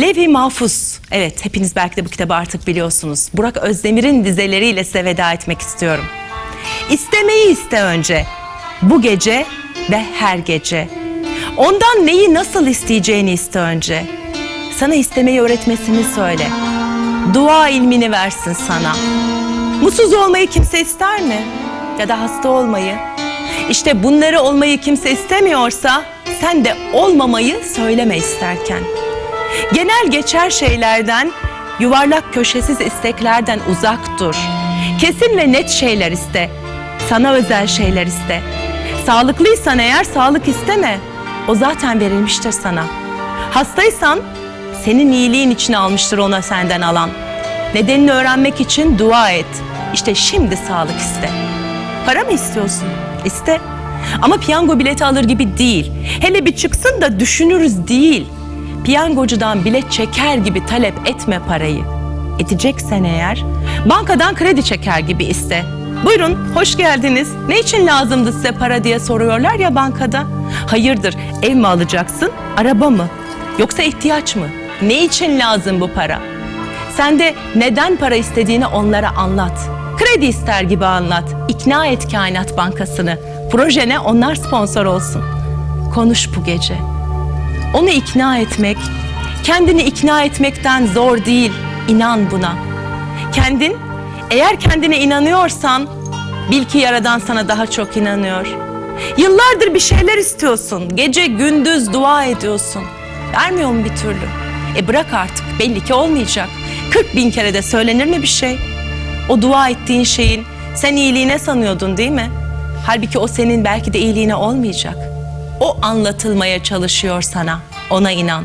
Levh-i Mahfuz. Evet, hepiniz belki de bu kitabı artık biliyorsunuz. Burak Özdemir'in dizeleriyle size veda etmek istiyorum. İstemeyi iste önce. Bu gece ve her gece. Ondan neyi nasıl isteyeceğini iste önce. Sana istemeyi öğretmesini söyle. Dua ilmini versin sana. Mutsuz olmayı kimse ister mi? Ya da hasta olmayı? İşte bunları olmayı kimse istemiyorsa sen de olmamayı söyleme isterken. Genel geçer şeylerden, yuvarlak köşesiz isteklerden uzak dur. Kesin ve net şeyler iste. Sana özel şeyler iste. Sağlıklıysan eğer sağlık isteme. O zaten verilmiştir sana. Hastaysan senin iyiliğin için almıştır ona senden alan. Nedenini öğrenmek için dua et. İşte şimdi sağlık iste. Para mı istiyorsun? İste. Ama piyango bileti alır gibi değil. Hele bir çıksın da düşünürüz değil. Piyangocudan bilet çeker gibi talep etme parayı. Edeceksen eğer bankadan kredi çeker gibi iste. Buyurun, hoş geldiniz. Ne için lazımdı size para diye soruyorlar ya bankada. Hayırdır, ev mi alacaksın, araba mı? Yoksa ihtiyaç mı? Ne için lazım bu para? Sen de neden para istediğini onlara anlat. Kredi ister gibi anlat. İkna et Kainat Bankası'nı. Projene onlar sponsor olsun. Konuş bu gece. Onu ikna etmek, kendini ikna etmekten zor değil. İnan buna. Kendin, eğer kendine inanıyorsan, bil ki Yaradan sana daha çok inanıyor. Yıllardır bir şeyler istiyorsun. Gece gündüz dua ediyorsun. Vermiyor mu bir türlü? E bırak artık. Belli ki olmayacak. 40 bin kere de söylenir mi bir şey? O dua ettiğin şeyin sen iyiliğine sanıyordun değil mi? Halbuki o senin belki de iyiliğine olmayacak. O anlatılmaya çalışıyor sana. Ona inan.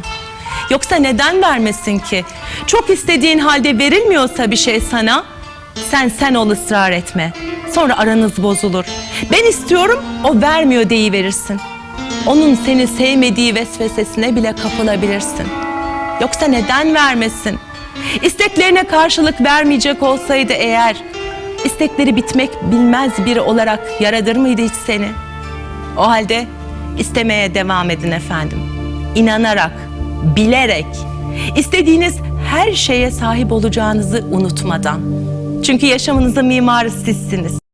Yoksa neden vermesin ki? Çok istediğin halde verilmiyorsa bir şey sana, sen sen ol ısrar etme. Sonra aranız bozulur. Ben istiyorum, o vermiyor deyiverirsin. Onun seni sevmediği vesvesesine bile kapılabilirsin. Yoksa neden vermesin? İsteklerine karşılık vermeyecek olsaydı eğer, istekleri bitmek bilmez biri olarak yaradır mıydı hiç seni? O halde istemeye devam edin efendim. İnanarak, bilerek, istediğiniz her şeye sahip olacağınızı unutmadan. Çünkü yaşamınızın mimarı sizsiniz.